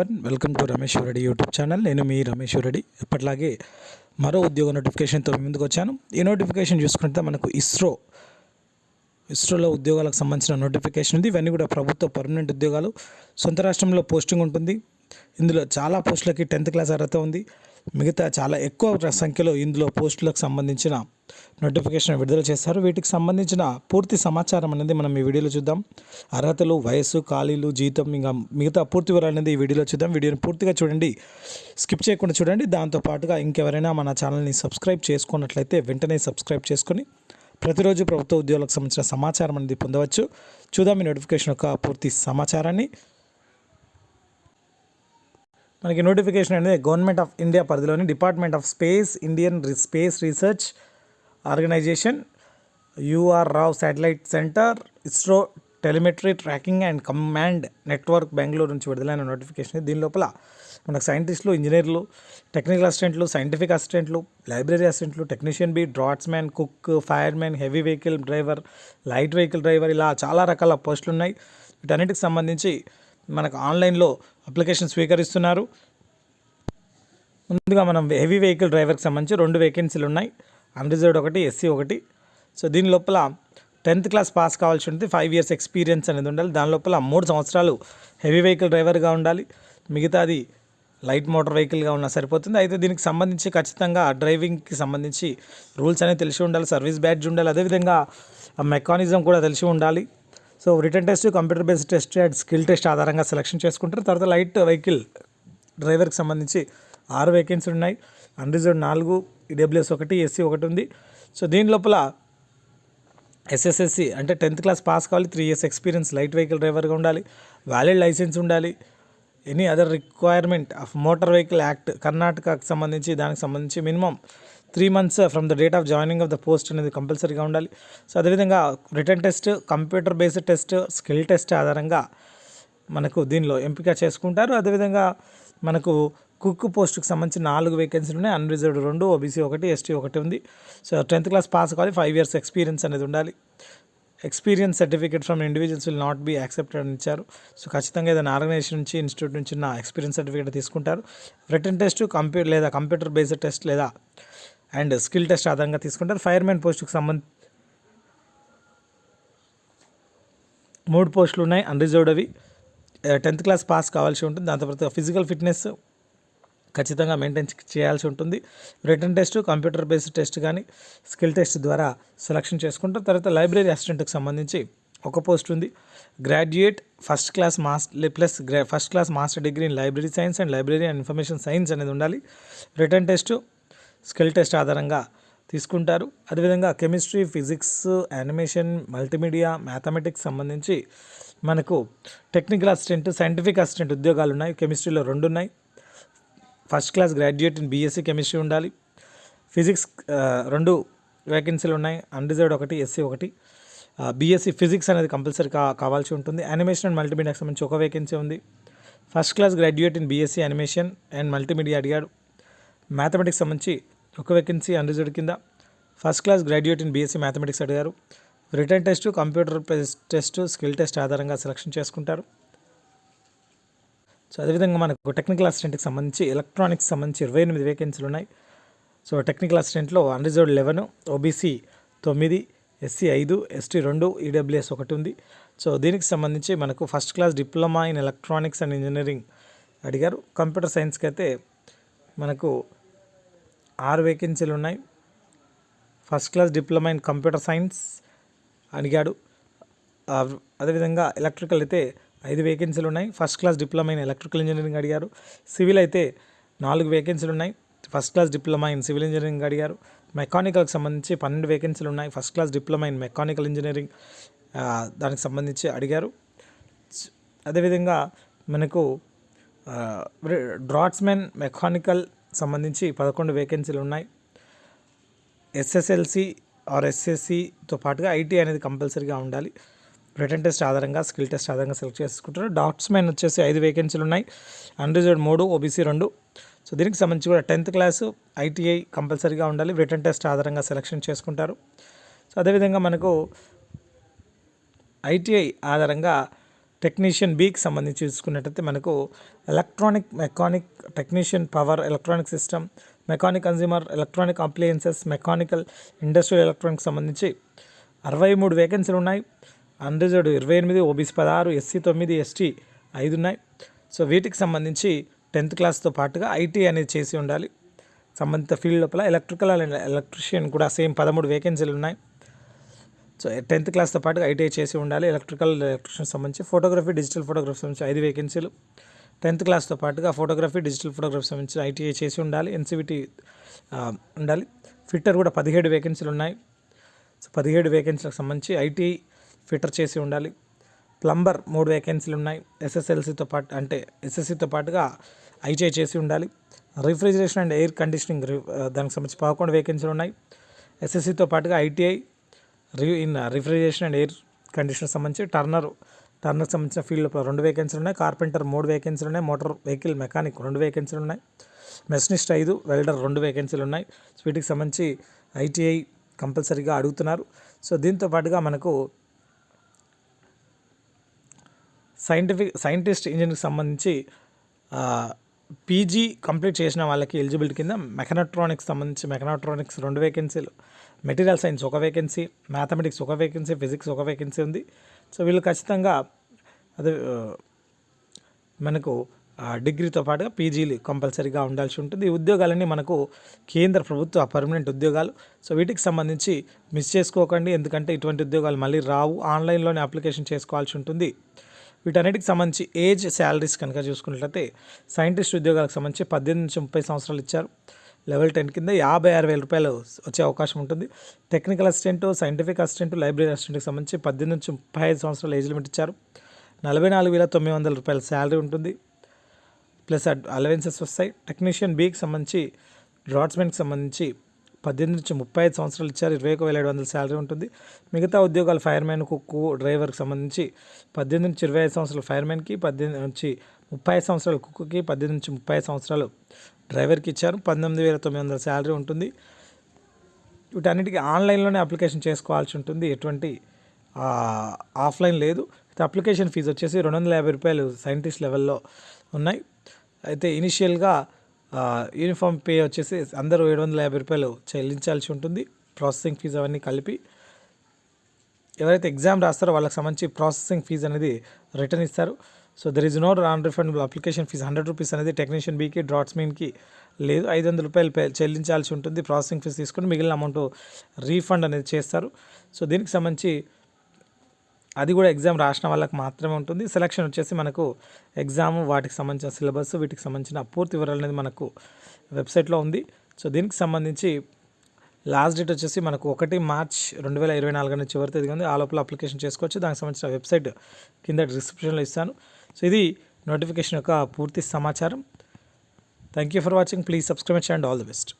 One welcome to Ramesh Reddy YouTube channel నేను మీ రమేష్ రెడ్డి ఎప్పటిలాగే మరో ఉద్యోగ నోటిఫికేషన్తో ముందుకు వచ్చాను. ఈ నోటిఫికేషన్ చూసుకుంటే మనకు ఇస్రో ఇస్రోలో ఉద్యోగాలకు సంబంధించిన నోటిఫికేషన్ ఉంది. ఇవన్నీ కూడా ప్రభుత్వ పర్మనెంట్ ఉద్యోగాలు. సొంత రాష్ట్రంలో పోస్టింగ్ ఉంటుంది. ఇందులో చాలా పోస్టులకి టెన్త్ క్లాస్ అర్హత ఉంది. మిగతా చాలా ఎక్కువ సంఖ్యలో ఇందులో పోస్టులకు సంబంధించిన నోటిఫికేషన్ విడుదల చేస్తారు. వీటికి సంబంధించిన పూర్తి సమాచారం అనేది మనం ఈ వీడియోలో చూద్దాం. అర్హతలు వయస్సు ఖాళీలు జీతం ఇంకా మిగతా పూర్తి వివరాలు అనేది ఈ వీడియోలో చూద్దాం. వీడియోని పూర్తిగా చూడండి. స్కిప్ చేయకుండా చూడండి. దాంతో పాటుగా ఇంకెవరైనా మన ఛానల్ని సబ్స్క్రైబ్ చేసుకున్నట్లయితే వెంటనే సబ్స్క్రైబ్ చేసుకొని ప్రతిరోజు ప్రభుత్వ ఉద్యోగులకు సంబంధించిన సమాచారం అనేది పొందవచ్చు. చూద్దాం ఈ నోటిఫికేషన్ యొక్క పూర్తి సమాచారాన్ని. మనకి నోటిఫికేషన్ అనేది గవర్నమెంట్ ఆఫ్ ఇండియా పరిధిలోని department of space Indian space research organisation U R Rao satellite centre ISRO telemetry tracking and command network Bengaluru నుంచి విడుదలైన నోటిఫికేషన్ దీని లోపల మనకు సైంటిస్టులు ఇంజనీర్లు టెక్నికల్ అసిస్టెంట్లు సైంటిఫిక్ అసిస్టెంట్లు లైబ్రరీ అసిస్టెంట్లు technician B draughtsman cook fireman heavy vehicle driver light vehicle driver ఇలా చాలా రకాల పోస్టులు ఉన్నాయి. వీటన్నిటికి సంబంధించి మనకు ఆన్లైన్లో అప్లికేషన్ స్వీకరిస్తున్నారు. ముందుగా మనం హెవీ వెహికల్ డ్రైవర్కి సంబంధించి రెండు వేకెన్సీలు ఉన్నాయి. అన్రిజర్వ్డ్ ఒకటి ఎస్సీ ఒకటి. సో దీని లోపల టెన్త్ క్లాస్ పాస్ కావాల్సి ఉంటుంది. ఫైవ్ ఇయర్స్ ఎక్స్పీరియన్స్ అనేది ఉండాలి. దాని లోపల మూడు సంవత్సరాలు హెవీ వెహికల్ డ్రైవర్గా ఉండాలి. మిగతాది లైట్ మోటార్ వెహికల్గా ఉన్నా సరిపోతుంది. అయితే దీనికి సంబంధించి ఖచ్చితంగా డ్రైవింగ్కి సంబంధించి రూల్స్ అనేవి తెలిసి ఉండాలి. సర్వీస్ బ్యాడ్జ్ ఉండాలి. అదేవిధంగా ఆ మెకానిజం కూడా తెలిసి ఉండాలి. So written test computer based test and skill test ఆధారంగా సెలెక్షన్ చేసుకుంటారు. తర్వాత లైట్ వెహికల్ డ్రైవర్కి సంబంధించి ఆరు వేకెన్సీ ఉన్నాయి. అన్రిజర్వ్ నాలుగు ఈడబ్ల్యూఎస్ ఒకటి ఎస్సీ ఒకటి ఉంది. సో దీని లోపల ఎస్ఎస్ఎస్సి అంటే టెన్త్ క్లాస్ పాస్ కావాలి three years experience light vehicle డ్రైవర్గా ఉండాలి వ్యాలిడ్ లైసెన్స్ ఉండాలి. Any other requirement of motor vehicle act కర్ణాటకకు సంబంధించి దానికి సంబంధించి minimum three months from the date of joining of the post అనేది కంపల్సరీగా ఉండాలి. సో అదేవిధంగా written test computer based test skill test ఆధారంగా మనకు దీనిలో ఎంపిక చేసుకుంటారు. అదేవిధంగా మనకు కుక్ పోస్ట్కి సంబంధించి నాలుగు వేకెన్సీలు ఉన్నాయి. అన్రిజర్వ్డ్ రెండు ఓబీసీ ఒకటి ఎస్టీ ఒకటి ఉంది. సో టెన్త్ క్లాస్ పాస్ కావాలి. ఫైవ్ ఇయర్స్ ఎక్స్పీరియన్స్ అనేది ఉండాలి. Experience certificate from individuals will not be accepted అని ఇచ్చారు. సో ఖచ్చితంగా ఏదైనా ఆర్గనైజేషన్ నుంచి ఇన్స్టిట్యూట్ నుంచి నా ఎక్స్పీరియన్స్ సర్టిఫికేట్ తీసుకుంటారు. రిటర్న్ టెస్ట్ కంప్యూటర్ లేదా కంప్యూటర్ బేస్డ్ టెస్ట్ లేదా అండ్ స్కిల్ టెస్ట్ ఆధారంగా తీసుకుంటారు ఫైర్మెన్ పోస్ట్కి సంబంధి మూడు పోస్టులు ఉన్నాయి అన్రిజర్వ్డ్ అవి. టెన్త్ క్లాస్ పాస్ కావాల్సి ఉంటుంది. దాని తర్వాత ఫిజికల్ ఫిట్నెస్ ఖచ్చితంగా మెయింటైన్ చేయాల్సి ఉంటుంది. Written test computer based test కానీ స్కిల్ టెస్ట్ ద్వారా సెలక్షన్ చేసుకుంటారు తర్వాత లైబ్రరీ అసిస్టెంట్కి సంబంధించి ఒక పోస్ట్ ఉంది. Graduate first class master plus gram first class master degree in library science and library and information science అనేది ఉండాలి. రిటర్న్ టెస్ట్ స్కిల్ టెస్ట్ ఆధారంగా తీసుకుంటారు. అదేవిధంగా chemistry physics animation multimedia mathematics సంబంధించి మనకు టెక్నికల్ అసిస్టెంట్ సైంటిఫిక్ అసిస్టెంట్ ఉద్యోగాలు ఉన్నాయి. కెమిస్ట్రీలో రెండు ఉన్నాయి. First class graduate in BSc chemistry ఉండాలి. ఫిజిక్స్ రెండు వేకెన్సీలు ఉన్నాయి. అన్రిజర్వ్డ్ ఒకటి ఎస్సీ ఒకటి. బీఎస్సీ ఫిజిక్స్ అనేది కంపల్సరీ కా కావాల్సి ఉంటుంది. యానిమేషన్ అండ్ మల్టీమీడియాకి సంబంధించి ఒక వేకెన్సీ ఉంది. First class graduate in BSc animation and multimedia అడిగాడు. మ్యాథమెటిక్స్ సంబంధించి ఒక వేకెన్సీ అన్రిజర్వ్డ్ కింద first class graduate in BSc mathematics అడిగారు. Written test computer test skill test ఆధారంగా సెలక్షన్ చేసుకుంటారు. సో అదేవిధంగా మనకు టెక్నికల్ అసిస్టెంట్కి సంబంధించి ఎలక్ట్రానిక్స్ సంబంధించి ఇరవై ఎనిమిది వేకెన్సీలు ఉన్నాయి. సో టెక్నికల్ అసిస్టెంట్లో అన్రిజర్వ్డ్ లెవెన్ ఓబీసీ తొమ్మిది ఎస్సీ ఐదు ఎస్టీ రెండు ఈడబ్ల్యూఎస్ ఒకటి ఉంది. సో దీనికి సంబంధించి మనకు first class diploma in electronics and engineering అడిగారు. కంప్యూటర్ సైన్స్కి అయితే మనకు ఆరు వేకెన్సీలు ఉన్నాయి. First class diploma in computer science అడిగాడు. అదేవిధంగా ఎలక్ట్రికల్ అయితే ఐదు వేకెన్సీలు ఉన్నాయి. First class diploma in electrical engineering అడిగారు. సివిల్ అయితే నాలుగు వేకెన్సీలు ఉన్నాయి. First class diploma in civil engineering అడిగారు. మెకానికల్కి సంబంధించి పన్నెండు వేకెన్సీలు ఉన్నాయి. First class diploma in mechanical engineering దానికి సంబంధించి అడిగారు. అదేవిధంగా మనకు డ్రాట్స్మెన్ మెకానికల్ సంబంధించి పదకొండు వేకెన్సీలు ఉన్నాయి. ఎస్ఎస్ఎల్సి ఆర్ ఎస్ఎస్సితో పాటుగా ఐటీ అనేది కంపల్సరీగా ఉండాలి. రిటర్న్ టెస్ట్ ఆధారంగా స్కిల్ టెస్ట్ ఆధారంగా సెలెక్ట్ చేసుకుంటారు. డాట్స్మెన్ వచ్చేసి ఐదు వేకెన్సీలు ఉన్నాయి. అన్రిజర్వ్డ్ మూడు ఓబీసీ రెండు. సో దీనికి సంబంధించి కూడా టెన్త్ క్లాసు ఐటీఐ కంపల్సరీగా ఉండాలి. రిటర్న్ టెస్ట్ ఆధారంగా సెలెక్షన్ చేసుకుంటారు. సో అదేవిధంగా మనకు ఐటీఐ ఆధారంగా టెక్నీషియన్ బీకి సంబంధించి చూసుకున్నట్టయితే మనకు electronic mechanic technician power electronic system mechanic consumer electronic appliances mechanical industrial electronic సంబంధించి అరవై మూడు వేకెన్సీలు ఉన్నాయి. అన్రిజర్వ్డ్ ఇరవై ఎనిమిది ఓబీసీ పదహారు ఎస్సీ తొమ్మిది ఎస్టీ ఐదు ఉన్నాయి. సో వీటికి సంబంధించి టెన్త్ క్లాస్తో పాటుగా ఐటీ అనేది చేసి ఉండాలి. సంబంధిత ఫీల్డ్ లోపల ఎలక్ట్రికల్ అండ్ ఎలక్ట్రిషియన్ కూడా సేమ్ పదమూడు వేకెన్సీలు ఉన్నాయి. సో టెన్త్ క్లాస్తో పాటు ఐటీఐ చేసి ఉండాలి. ఎలక్ట్రికల్ ఎలక్ట్రిషన్ సంబంధించి ఫోటోగ్రఫీ డిజిటల్ ఫోటోగ్రఫీ సంబంధించి ఐదు వేకెన్సీలు. టెన్త్ క్లాస్తో పాటుగా ఫోటోగ్రఫీ డిజిటల్ ఫోటోగ్రఫీ సంబంధించి ఐటీఐ చేసి ఉండాలి. ఎన్సీబీటీ ఉండాలి. ఫిట్టర్ కూడా పదిహేడు వేకెన్సీలు ఉన్నాయి. సో పదిహేడు వేకెన్సీలకు సంబంధించి ఐటీ ఫిట్టర్ చేసి ఉండాలి. ప్లంబర్ మూడు వేకెన్సీలు ఉన్నాయి. ఎస్ఎస్ఎల్సీతో పాటు అంటే ఎస్ఎస్సితో పాటుగా ఐటీఐ చేసి ఉండాలి. రిఫ్రిజిరేషన్ అండ్ ఎయిర్ కండిషనింగ్ రి- దానికి సంబంధించి పదకొండు వేకెన్సీలు ఉన్నాయి. ఎస్ఎస్సితో పాటుగా ఐటీఐ రి in refrigeration and air conditioner సంబంధించి టర్నర్ టర్నర్ సంబంధించిన ఫీల్డ్లో రెండు వేకెన్సీలు ఉన్నాయి. కార్పెంటర్ మూడు వేకెన్సీలు ఉన్నాయి. మోటార్ వెహికల్ మెకానిక్ రెండు వేకెన్సీలు ఉన్నాయి. మెషనిస్ట్ ఐదు వెల్డర్ రెండు వేకెన్సీలు ఉన్నాయి. వీటికి సంబంధించి ఐటీఐ కంపల్సరీగా అడుగుతున్నారు. సో దీంతో పాటుగా మనకు సైంటిఫిక్ సైంటిస్ట్ ఇంజనీర్కి సంబంధించి పీజీ కంప్లీట్ చేసిన వాళ్ళకి ఎలిజిబిలిటీ కింద మెకనాట్రానిక్స్ సంబంధించి మెకనాట్రానిక్స్ రెండు వేకెన్సీలు మెటీరియల్ సైన్స్ ఒక వేకెన్సీ మ్యాథమెటిక్స్ ఒక వేకెన్సీ ఫిజిక్స్ ఒక వేకెన్సీ ఉంది. సో వీళ్ళు ఖచ్చితంగా అది మనకు డిగ్రీతో పాటుగా పీజీలు కంపల్సరీగా ఉండాల్సి ఉంటుంది. ఈ ఉద్యోగాలన్నీ మనకు కేంద్ర ప్రభుత్వ పర్మనెంట్ ఉద్యోగాలు. సో వీటికి సంబంధించి మిస్ చేసుకోకండి. ఎందుకంటే ఇటువంటి ఉద్యోగాలు మళ్ళీ రావు. ఆన్లైన్లోనే అప్లికేషన్ చేసుకోవాల్సి ఉంటుంది. వీటన్నిటికి సంబంధించి ఏజ్ శాలరీస్ కనుక చూసుకున్నట్లయితే సైంటిస్ట్ ఉద్యోగాలకు సంబంధించి పద్దెనిమిది నుంచి ముప్పై సంవత్సరాలు ఇచ్చారు. లెవెల్ టెన్ కింద యాభై ఆరు వేల రూపాయలు వచ్చే అవకాశం ఉంటుంది. Technical assistant scientific assistant library అసిస్టెంట్కి సంబంధించి పద్దెనిమిది నుంచి ముప్పై ఐదు సంవత్సరాల ఏజ్ లిమిట్ ఇచ్చారు. నలభై నాలుగు వేల తొమ్మిది వందల రూపాయల శాలరీ ఉంటుంది. ప్లస్ అలవెన్సెస్ వస్తాయి. టెక్నీషియన్ బీకి సంబంధించి డ్రాట్స్మెన్కి సంబంధించి పద్దెనిమిది నుంచి ముప్పై ఐదు సంవత్సరాలు ఇచ్చారు. ఇరవై ఒక వేల ఏడు వందల శాలరీ ఉంటుంది. మిగతా ఉద్యోగాలు ఫైర్మెన్ కుక్కు డ్రైవర్కి సంబంధించి పద్దెనిమిది నుంచి ఇరవై ఐదు సంవత్సరాలు ఫైర్మెన్కి పద్దెనిమిది నుంచి ముప్పై ఐదు సంవత్సరాలు కుక్కుకి పద్దెనిమిది నుంచి ముప్పై ఐదు సంవత్సరాలు డ్రైవర్కి ఇచ్చారు. పంతొమ్మిది వేల తొమ్మిది వందల శాలరీ ఉంటుంది. వీటన్నిటికీ ఆన్లైన్లోనే అప్లికేషన్ చేసుకోవాల్సి ఉంటుంది. ఎటువంటి ఆఫ్లైన్ లేదు. అయితే అప్లికేషన్ ఫీజు వచ్చేసి రెండు వందల యాభై రూపాయలు సైంటిస్ట్ లెవెల్లో ఉన్నాయి. అయితే ఇనిషియల్గా యూనిఫామ్ పే వచ్చేసి అందరూ ఏడు వందల యాభై రూపాయలు చెల్లించాల్సి ఉంటుంది. ప్రాసెసింగ్ ఫీజు అవన్నీ కలిపి. ఎవరైతే ఎగ్జామ్ రాస్తారో వాళ్ళకి సంబంధించి ప్రాసెసింగ్ ఫీజు అనేది రిటర్న్ ఇస్తారు. So there is no non refundable application fee hundred rupees అనేది టెక్నీషియన్ బీకి డ్రాట్స్మెన్కి లేదు. ఐదు వందల రూపాయలు చెల్లించాల్సి ఉంటుంది. ప్రాసెసింగ్ ఫీజు తీసుకుని మిగిలిన అమౌంట్ రీఫండ్ అనేది చేస్తారు. సో దీనికి సంబంధించి అది కూడా ఎగ్జామ్ రాసిన వాళ్ళకి మాత్రమే ఉంటుంది. సెలక్షన్ వచ్చేసి మనకు ఎగ్జామ్ వాటికి సంబంధించిన సిలబస్ వీటికి సంబంధించిన పూర్తి వివరాలు అనేది మనకు వెబ్సైట్లో ఉంది. సో దీనికి సంబంధించి లాస్ట్ డేట్ వచ్చేసి మనకు ఒకటి మార్చ్ రెండు వేల ఇరవై నాలుగు నుంచి చివరి తేదీ ఉంది. ఆ లోపల అప్లికేషన్ చేసుకోవచ్చు. దానికి సంబంధించిన వెబ్సైట్ కింద డిస్క్రిప్షన్లో ఇస్తాను. సో ఇది నోటిఫికేషన్ యొక్క పూర్తి సమాచారం. Thank you for watching please subscribe and all the best